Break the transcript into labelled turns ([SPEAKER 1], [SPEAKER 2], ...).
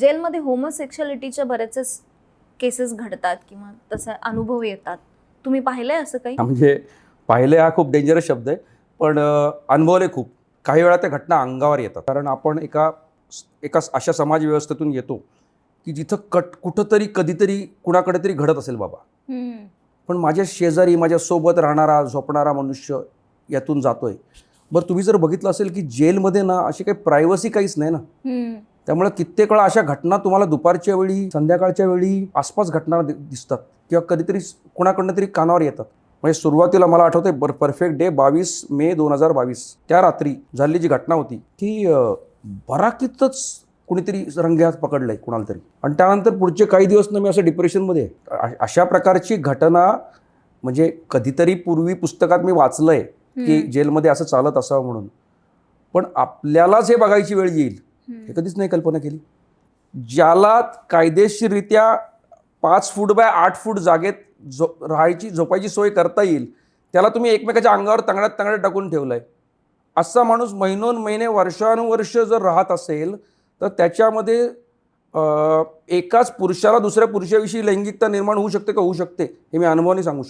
[SPEAKER 1] जेलमध्ये होमोसेक्शुअलिटीच्या बरेचसे केसेस घडतात किंवा तसा अनुभव येतात. तुम्ही पाहिलंय असं काही?
[SPEAKER 2] म्हणजे पाहिले हा खूप डेंजरस शब्द आहे. पण अनुभवले खूप. काही वेळा त्या घटना अंगावर येतात. कारण आपण एका एका अशा समाज व्यवस्थेतून येतो की जिथं कट कुठंतरी कधीतरी कुणाकडे तरी घडत असेल बाबा. पण माझ्या शेजारी माझ्यासोबत राहणारा झोपणारा मनुष्य यातून जातोय. बरं तुम्ही जर बघितलं असेल की जेलमध्ये ना अशी काही प्रायव्हसी काहीच नाही ना. त्यामुळे कित्येक वेळा अशा घटना तुम्हाला दुपारच्या वेळी संध्याकाळच्या वेळी आसपास घटना दिसतात किंवा कधीतरी कुणाकडनं तरी कानावर येतात. म्हणजे सुरुवातीला मला आठवते बर परफेक्ट डे बावीस मे दोन हजार बावीस. त्या रात्री झालेली जी घटना होती ती बराकीतच कुणीतरी रंगेहात पकडलंय कुणाला तरी. आणि त्यानंतर पुढचे काही दिवस ना मी असं डिप्रेशनमध्ये अशा प्रकारची घटना म्हणजे कधीतरी पूर्वी पुस्तकात मी वाचलंय की. जेलमध्ये असं चालत असावं म्हणून. पण आपल्यालाच हे बघायची वेळ येईल. हे कधीच नाही कल्पना केली. ज्याला कायदेशीररित्या पाच फूट बाय आठ फूट जागेत झो राहायची झोपायची सोय करता येईल त्याला तुम्ही एकमेकाच्या अंगावर तंगड्यात तंगड्यात टाकून ठेवलाय. असा माणूस महिनोन महिने वर्षानुवर्ष जर राहत असेल तर त्याच्यामध्ये एकाच पुरुषाला दुसऱ्या पुरुषाविषयी लैंगिकता निर्माण होऊ शकते का होऊ शकते हे मी अनुभवाने सांगू शकतो.